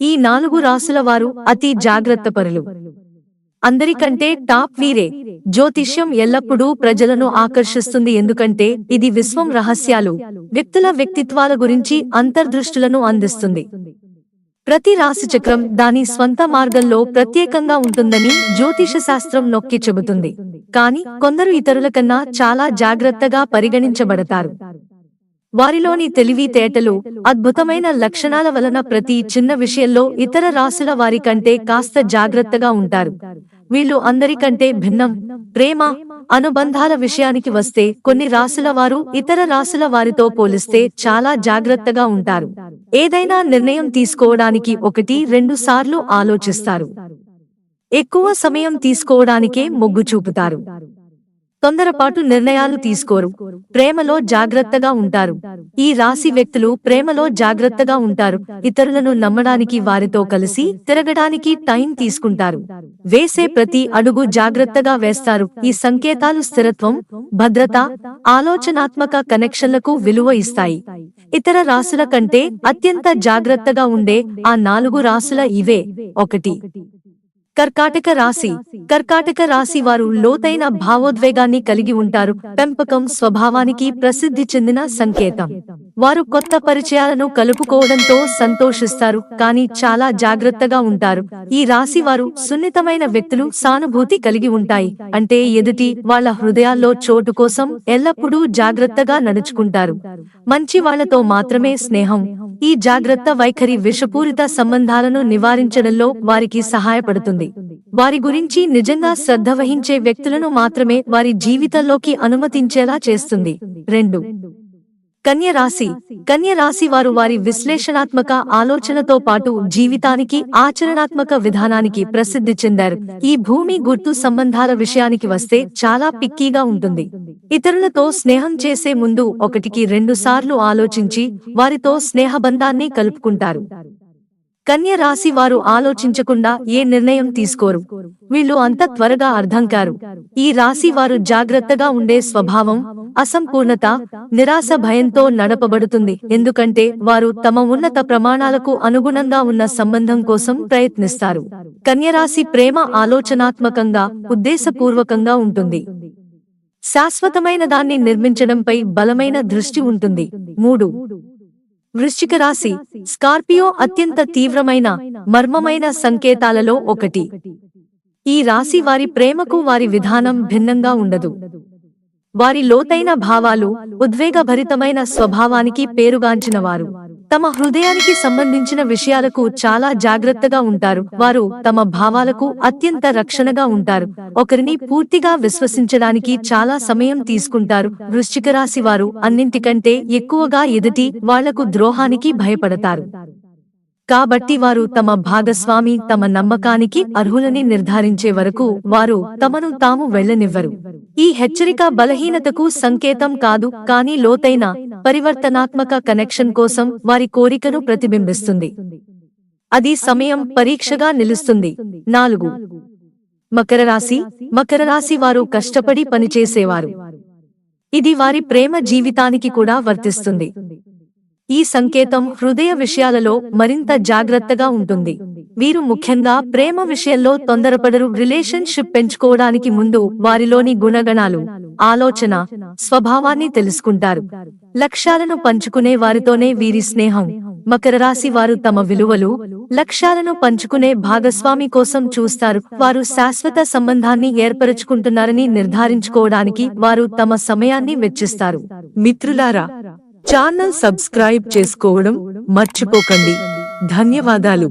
ఈ నాలుగు రాసుల వారు అతి జాగ్రత్త పరులు. అందరికంటే టాప్ వీరే. జ్యోతిష్యం ఎల్లప్పుడూ ప్రజలను ఆకర్షిస్తుంది ఎందుకంటే ఇది విశ్వం రహస్యాలు వ్యక్తుల వ్యక్తిత్వాల గురించి అంతర్దృష్టులను అందిస్తుంది. ప్రతి రాశి చక్రం దాని స్వంత మార్గంలో ప్రత్యేకంగా ఉంటుందని జ్యోతిష శాస్త్రం నొక్కి చెబుతుంది. కానీ కొందరు ఇతరుల కన్నా చాలా జాగ్రత్తగా పరిగణించబడతారు. వారిలోని తెలివితేటలు అద్భుతమైన లక్షణాల వలన ప్రతి చిన్న విషయంలో ఇతర రాసుల వారి కంటే కాస్త జాగ్రత్తగా ఉంటారు. వీళ్ళు అందరికంటే భిన్నం ప్రేమ అనుబంధాల విషయానికి వస్తే కొన్ని రాసుల వారు ఇతర రాసుల వారితో పోలిస్తే చాలా జాగ్రత్తగా ఉంటారు. ఏదైనా నిర్ణయం తీసుకోవడానికి ఒకటి రెండు సార్లు ఆలోచిస్తారు. ఎక్కువ సమయం తీసుకోవడానికే మొగ్గు చూపుతారు. తొందరపాటు నిర్ణయాలు తీసుకోరు. ప్రేమలో జాగ్రత్తగా ఉంటారు. ఈ రాశి వ్యక్తులు ప్రేమలో జాగ్రత్తగా ఉంటారు. ఇతరులను నమ్మడానికి వారితో కలిసి తిరగడానికి టైం తీసుకుంటారు. వేసే ప్రతి అడుగు జాగ్రత్తగా వేస్తారు. ఈ సంకేతాలు స్థిరత్వం భద్రత ఆలోచనాత్మక కనెక్షన్లకు విలువ ఇస్తాయి. ఇతర రాసుల కంటే అత్యంత జాగ్రత్తగా ఉండే ఆ నాలుగు రాసుల ఇవే. ఒకటి కర్కాటక రాశి. కర్కాటక రాశి వారు లోతైన భావోద్వేగాన్ని కలిగి ఉంటారు. పెంపకం స్వభావానికి ప్రసిద్ధి చెందిన సంకేతం. వారు కొత్త పరిచయాలను కలుపుకోవడంతో సంతోషిస్తారు. కానీ చాలా జాగ్రత్తగా ఉంటారు. ఈ రాశి వారు సున్నితమైన వ్యక్తులు సానుభూతి కలిగి ఉంటాయి. అంటే ఎదుటి వాళ్ళ హృదయాల్లో చోటు కోసం ఎల్లప్పుడూ జాగ్రత్తగా నడుచుకుంటారు. మంచి వాళ్ళతో మాత్రమే స్నేహం. ఈ జాగ్రత్త వైఖరి విషపూరిత సంబంధాలను నివారించడంలో వారికి సహాయపడుతుంది. వారి గురించి నిజంగా శ్రద్ధ వహించే వ్యక్తులను మాత్రమే వారి జీవితంలోకి అనుమతించేలా చేస్తుంది. రెండు. కన్య రాశి. కన్య రాశి వారు వారి విశ్లేషణాత్మక ఆలోచనతో పాటు జీవితానికి ఆచరణాత్మక విధానానికి ప్రసిద్ధి చెందారు. ఈ భూమి గుర్తు సంబంధాల విషయానికి వస్తే చాలా పిక్కీగా ఉంటుంది. ఇతరులతో స్నేహం చేసే ముందు ఒకటికి రెండు సార్లు ఆలోచించి వారితో స్నేహబంధాన్ని కలుపుకుంటారు. కన్య రాశి వారు ఆలోచించకుండా ఏ నిర్ణయం తీసుకోరు. వీళ్ళు అంత త్వరగా అర్థం కారు. ఈ రాశి వారు జాగ్రత్తగా ఉండే స్వభావం అసంపూర్ణత నిరాశ భయంతో నడపబడుతుంది. ఎందుకంటే వారు తమ ఉన్నత ప్రమాణాలకు అనుగుణంగా ఉన్న సంబంధం కోసం ప్రయత్నిస్తారు. కన్యరాశి ప్రేమ ఆలోచనాత్మకంగా ఉద్దేశపూర్వకంగా ఉంటుంది. శాశ్వతమైన దాన్ని నిర్మించడంపై బలమైన దృష్టి ఉంటుంది. మూడు. వృశ్చిక రాశి స్కార్పియో అత్యంత తీవ్రమైన మర్మమైన సంకేతాలలో ఒకటి. ఈ రాశి వారి ప్రేమకు వారి విధానం భిన్నంగా ఉండదు. వారి లోతైన భావాలు ఉద్వేగభరితమైన స్వభావానికి పేరుగాంచినవారు. తమ హృదయానికి సంబంధించిన విషయాలకు చాలా జాగ్రత్తగా ఉంటారు. వారు తమ భావాలకు అత్యంత రక్షణగా ఉంటారు. ఒకరిని పూర్తిగా విశ్వసించడానికి చాలా సమయం తీసుకుంటారు. వృశ్చిక రాశి వారు అన్నింటికంటే ఎక్కువగా ఎదుటి వాళ్ళకు ద్రోహానికి భయపడతారు. కాబట్టి వారు తమ భాగస్వామి తమ నమ్మకానికి అర్హులని నిర్ధారించే వరకు వారు తమను తాము వెళ్ళనివ్వరు ఈ హెచ్చరిక బలహీనతకు సంకేతం కాదు కానీ లోతైన పరివర్తనాత్మక కనెక్షన్ కోసం వారి కోరికను ప్రతిబింబిస్తుంది. అది సమయం పరీక్షగా నిలుస్తుంది. నాలుగు. మకర రాశి మకర రాశి వారు కష్టపడి పనిచేసేవారు. ఇది వారి ప్రేమ జీవితానికి కూడా వర్తిస్తుంది. ఈ సంకేతం హృదయ విషయాలలో మరింత జాగ్రత్తగా ఉంటుంది. వీరు ముఖ్యంగా ప్రేమ విషయంలో తొందరపడరు. రిలేషన్షిప్ పెంచుకోవడానికి ముందు వారిలోని గుణగణాలు ఆలోచన స్వభావాన్ని తెలుసుకుంటారు. లక్ష్యాలను పంచుకునే వారితోనే వీరి స్నేహం మకర రాశి వారు తమ విలువలు లక్ష్యాలను పంచుకునే భాగస్వామి కోసం చూస్తారు. వారు శాశ్వత సంబంధాన్ని ఏర్పరచుకుంటున్నారని నిర్ధారించుకోవడానికి వారు తమ సమయాన్ని వెచ్చిస్తారు. మిత్రులారా ఛానల్ సబ్స్క్రైబ్ చేసుకోవడం మర్చిపోకండి. ధన్యవాదాలు.